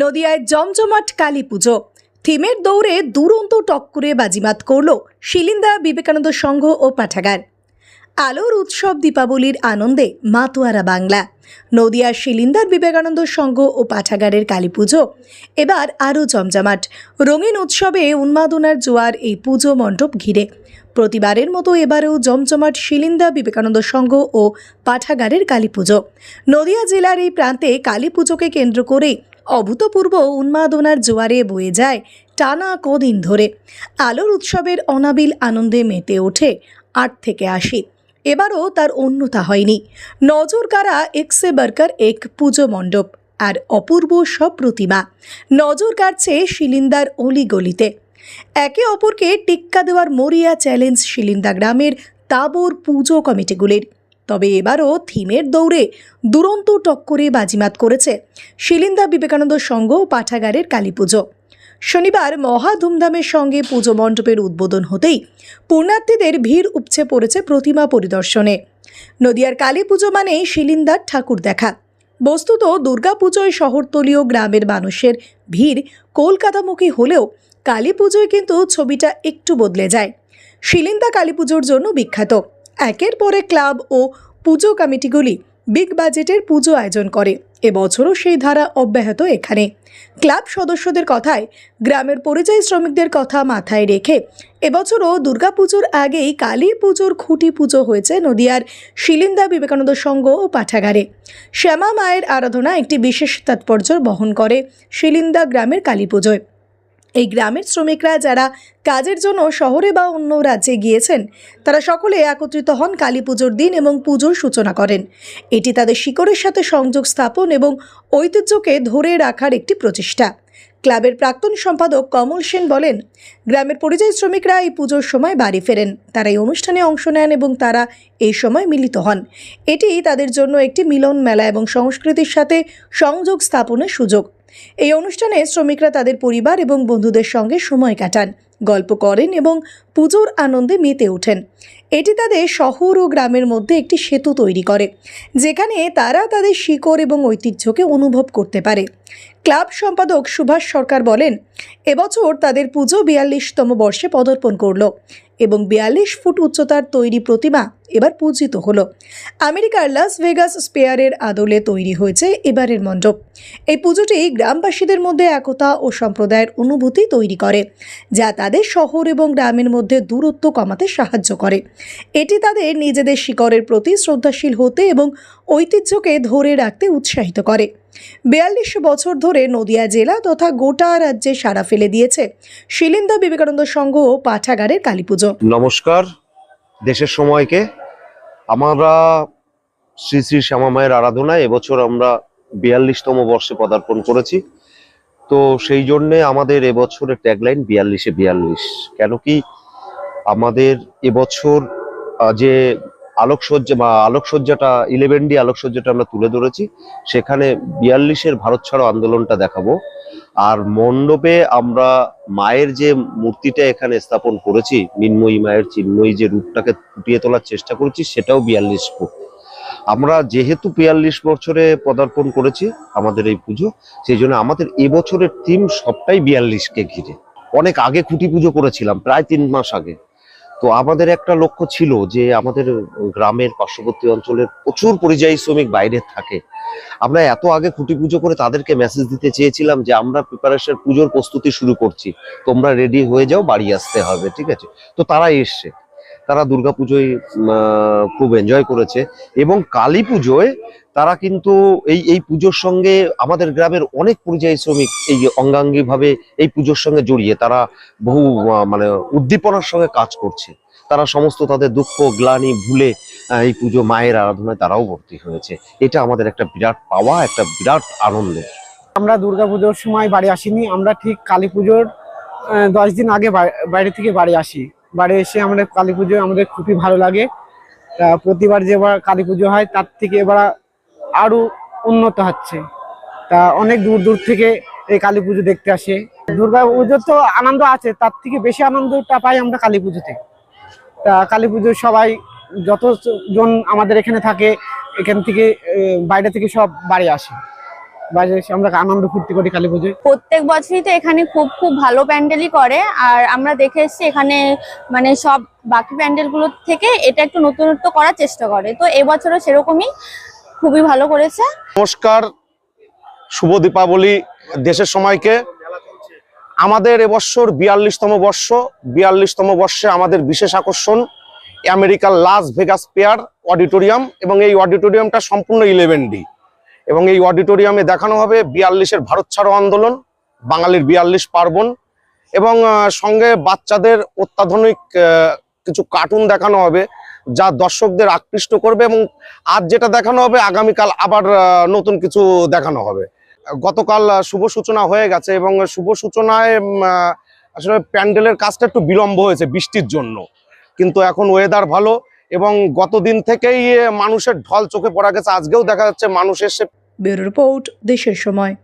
নদিয়ায় জমজমাট কালী পুজো। থিমের দৌড়ে দুরন্ত টক্করে বাজিমাত করল শিলিন্দা বিবেকানন্দ সংঘ ও পাঠাগার। আলোর উৎসব দীপাবলির আনন্দে মাতোয়ারা বাংলা। নদিয়ার শিলিন্দার বিবেকানন্দ সংঘ ও পাঠাগারের কালী পুজো। এবার আরও জমজমাট। রঙিন উৎসবে উন্মাদনার জোয়ার এই পুজো মণ্ডপ ঘিরে। প্রতিবারের মতো এবারেও জমজমাট শিলিন্দা বিবেকানন্দ সংঘ ও পাঠাগারের কালী পুজো। নদিয়া জেলার এই প্রান্তে কালী পুজোকে কেন্দ্র করে অভূতপূর্ব উন্মাদনার জোয়ারে বয়ে যায় টানা কদিন ধরে। আলোর উৎসবের অনাবিল আনন্দে মেতে ওঠে আট থেকে আশি। এবারও তার অন্যতা হয়নি। নজর কারা এক্সে বার্কার এক পুজো মণ্ডপ আর অপূর্ব সব প্রতিমা। নজর কাটছে শিলিন্দার অলিগলিতে একে অপরকে টিক্কা দেওয়ার মরিয়া চ্যালেঞ্জ শিলিন্দা গ্রামের তাবর পুজো কমিটিগুলির। তবে এবারও থিমের দৌড়ে দুরন্ত টক্করে বাজিমাত করেছে শিলিন্দা বিবেকানন্দ সংঘ ও পাঠাগারের কালী পুজো। শনিবার মহা ধুমধামের সঙ্গে পুজো মণ্ডপের উদ্বোধন হতেই পুণ্যার্থীদের ভিড় উপচে পড়েছে প্রতিমা পরিদর্শনে। নদিয়ার কালী পুজো মানেই শিলিন্দার ঠাকুর দেখা। বস্তুত দুর্গাপুজোয় শহরতলীয় গ্রামের মানুষের ভিড় কলকাতামুখী হলেও কালী পুজোয় কিন্তু ছবিটা একটু বদলে যায়। শিলিন্দা কালী পুজোর জন্য বিখ্যাত। একের পরে ক্লাব ও পুজো কমিটিগুলি বিগ বাজেটের পুজো আয়োজন করে। এবছরও সেই ধারা অব্যাহত এখানে। ক্লাব সদস্যদের কথায়, গ্রামের পরিযায়ী শ্রমিকদের কথা মাথায় রেখে এবছরও দুর্গাপুজোর আগেই কালী পুজোর খুঁটি পুজো হয়েছে নদিয়ার শিলিন্দা বিবেকানন্দ সংঘ ও পাঠাগারে। শ্যামা মায়ের আরাধনা একটি বিশেষ তাৎপর্য বহন করে শিলিন্দা গ্রামের কালী পুজোয়। এই গ্রামের শ্রমিকরা যারা কাজের জন্য শহরে বা অন্য রাজ্যে গিয়েছেন, তারা সকলে একত্রিত হন কালী পুজোর দিন এবং পুজোর সূচনা করেন। এটি তাদের শিকড়ের সাথে সংযোগ স্থাপন এবং ঐতিহ্যকে ধরে রাখার একটি প্রচেষ্টা। ক্লাবের প্রাক্তন সম্পাদক কমল সেন বলেন, গ্রামের পরিযায়ী শ্রমিকরা এই পুজোর সময় বাড়ি ফেরেন। তারা এই অনুষ্ঠানে অংশ নেন এবং তারা এই সময় মিলিত হন। এটি তাদের জন্য একটি মিলন মেলা এবং সংস্কৃতির সাথে সংযোগ স্থাপনের সুযোগ। এই অনুষ্ঠানে শ্রমিকরা তাদের পরিবার এবং বন্ধুদের সঙ্গে সময় কাটান, গল্প করেন এবং পুজোর আনন্দে মেতে ওঠেন। এটি তাদের শহর ও গ্রামের মধ্যে একটি সেতু তৈরি করে, যেখানে তারা তাদের শিকড় এবং ঐতিহ্যকে অনুভব করতে পারে। ক্লাব সম্পাদক সুভাষ সরকার বলেন এবছর তাদের পুজো বিয়াল্লিশতম বর্ষে পদার্পণ করল। এবং বিয়াল্লিশ ফুট উচ্চতার তৈরি প্রতিমা এবার পূজিত হলো। আমেরিকার লাস ভেগাস স্পেয়ারের আদলে তৈরি হয়েছে এবারের মণ্ডপ। এই পুজোটি গ্রামবাসীদের মধ্যে একতা ও সম্প্রদায়ের অনুভূতি তৈরি করে, যা তাদের শহর এবং গ্রামের মধ্যে দূরত্ব কমাতে সাহায্য করে। এটি তাদের নিজেদের শিকড়ের প্রতি শ্রদ্ধাশীল হতে এবং ঐতিহ্যকে ধরে রাখতে উৎসাহিত করে। বিয়াল্লিশ বছর ধরে নদিয়া জেলা তথা গোটা রাজ্যে সাড়া ফেলে দিয়েছে। শিলিন্দা বিবেকানন্দ সংঘ ও পাঠাগারের কালী পুজো নমস্কার, দেশের সময়কে। আমরা শ্রী শ্রী শ্যামা মায়ের আরাধনায় এবছর আমরা বিয়াল্লিশতম বর্ষে পদার্পণ করেছি। তো সেই জন্যে আমাদের এবছরের ট্যাগলাইন বিয়াল্লিশে বিয়াল্লিশ। কেন কি আমাদের এবছর যে আলোকসজ্জা বা আলোকসজ্জাটা ইলেভেন ডি আলোকসজ্জাটা আমরা তুলে ধরেছি। সেখানে বিয়াল্লিশের ভারত ছাড়ো আন্দোলনটা দেখাবো। আর মণ্ডপে আমরা মায়ের যে মূর্তিটা এখানে স্থাপন করেছি, মিনময়ী মায়ের চিন্ময়ী যে রূপটাকে ফুটিয়ে তোলার চেষ্টা করেছি, সেটাও বিয়াল্লিশ ফুট আমরা যেহেতু বিয়াল্লিশ বছরে পদার্পণ করেছি আমাদের এই পুজো, সেই জন্য আমাদের এবছরের থিম সবটাই বিয়াল্লিশকে ঘিরে। অনেক আগে খুঁটি পুজো করেছিলাম, প্রায় তিন মাস আগে। তো আমাদের একটা লক্ষ্য ছিল যে আমাদের গ্রামের পার্শ্ববর্তী অঞ্চলের প্রচুর পরিযায়ী শ্রমিক বাইরে থাকে। আমরা এত আগে খুঁটি পুজো করে তাদেরকে মেসেজ দিতে চেয়েছিলাম যে আমরা প্রিপারেশন পুজোর প্রস্তুতি শুরু করছি। তোমরা রেডি হয়ে যাও, বাড়ি আসতে হবে, ঠিক আছে? তো তারা এসছে। তারা দুর্গাপুজোয় খুব এনজয় করেছে। এবং কালী পুজোয় তারা কিন্তু এই এই পুজোর সঙ্গে আমাদের গ্রামের অনেক পরিযায়ী শ্রমিক এই অঙ্গাঙ্গী ভাবে এই পুজোর সঙ্গে জড়িয়ে তারা বহু মানে উদ্দীপনার সঙ্গে কাজ করছে। তারা সমস্ত তাদের দুঃখ, গ্লানি ভুলে এই পুজো মায়ের আরাধনায় তারাও ভর্তি হয়েছে। এটা আমাদের একটা বিরাট পাওয়া, একটা বিরাট আনন্দের। আমরা দুর্গাপুজোর সময় বাড়ি আসিনি। আমরা ঠিক কালী পুজোর দশ দিন আগে বাইরে থেকে বাড়ি আসি। বাড়ি এসে আমাদের কালী পুজো, আমাদের খুবই ভালো লাগে। প্রতিবার যেবার কালী পুজো হয়, তার থেকে এবার আরও উন্নত হচ্ছে। তা অনেক দূর দূর থেকে এই কালী পুজো দেখতে আসে। দুর্গা পুজোর তো আনন্দ আছে, তার থেকে বেশি আনন্দটা পাই আমরা কালী পুজোতে। তা কালী পুজো সবাই যত জন আমাদের এখানে থাকে, এখান থেকে বাইরে থেকে সব বাড়ি আসে। বাইরে এসে আমরা আনন্দ ফুর্তি করি কালী পুজোয়। প্রত্যেক বছরই তো এখানে খুব খুব ভালো প্যান্ডেলই করে আর আমরা দেখে এসেছি এখানে মানে সব বাকি প্যান্ডেলগুলোর থেকে এটা একটু নতুনত্ব করার চেষ্টা করে। তো এবছরও সেরকমই খুবই ভালো করেছে। নমস্কার শুভ দীপাবলি দেশের সময়কে। আমাদের এবছর বিয়াল্লিশতম বর্ষ বিয়াল্লিশতম বর্ষে আমাদের বিশেষ আকর্ষণ আমেরিকার লাস ভেগাস পেয়ার অডিটোরিয়াম এবং এই অডিটোরিয়ামটা সম্পূর্ণ ইলেভেন ডি এবং এই অডিটোরিয়ামে দেখানো হবে বিয়াল্লিশের ভারত ছাড়ো আন্দোলন, বাঙালির বিয়াল্লিশ পার্বণ এবং সঙ্গে বাচ্চাদের অত্যাধুনিক কিছু কার্টুন দেখানো হবে যা দর্শকদের আকৃষ্ট করবে এবং আজ যেটা দেখানো হবে আগামীকাল আবার নতুন কিছু দেখানো হবে। গতকাল শুভ সূচনা হয়ে গেছে এবং শুভ সূচনায় আসলে প্যান্ডেলের কাজটা একটু বিলম্ব হয়েছে বৃষ্টির জন্য। কিন্তু এখন ওয়েদার ভালো এবং গতদিন থেকেই মানুষের ঢল চোখে পড়া গেছে। আজকেও দেখা যাচ্ছে মানুষের সে ব্যুরো রিপোর্ট দেশের সময়।